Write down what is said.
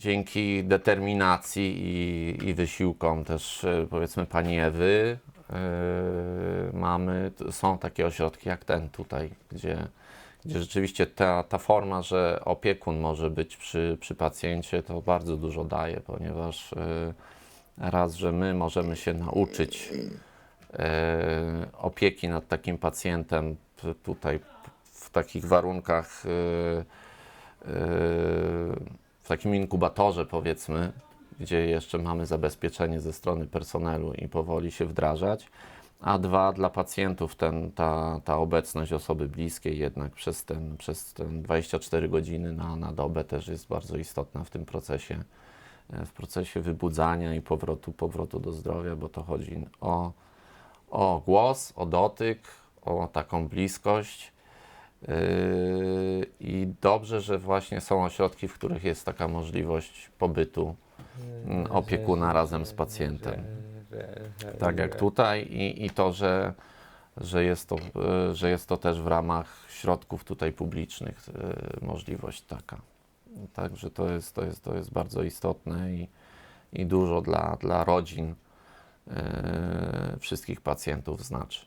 Dzięki determinacji i, i wysiłkom też e, powiedzmy pani Ewy e, mamy, są takie ośrodki jak ten tutaj, gdzie, gdzie rzeczywiście ta, ta forma, że opiekun może być przy, przy pacjencie, to bardzo dużo daje, ponieważ e, raz, że my możemy się nauczyć e, opieki nad takim pacjentem tutaj w takich warunkach, w takim inkubatorze powiedzmy, gdzie jeszcze mamy zabezpieczenie ze strony personelu i powoli się wdrażać. A dwa, dla pacjentów ten, ta, ta obecność osoby bliskiej jednak przez ten, przez ten 24 godziny na, na dobę też jest bardzo istotna w tym procesie, e, w procesie wybudzania i powrotu, powrotu do zdrowia, bo to chodzi o, o głos, o dotyk, o taką bliskość. Yy, I dobrze, że właśnie są ośrodki, w których jest taka możliwość pobytu mm, opiekuna razem z pacjentem. Tak jak tutaj i, i to, że, że, jest to, yy, że jest to też w ramach środków tutaj publicznych yy, możliwość taka. Także to jest, to jest, to jest bardzo istotne i, i dużo dla, dla rodzin wszystkich pacjentów znaczy.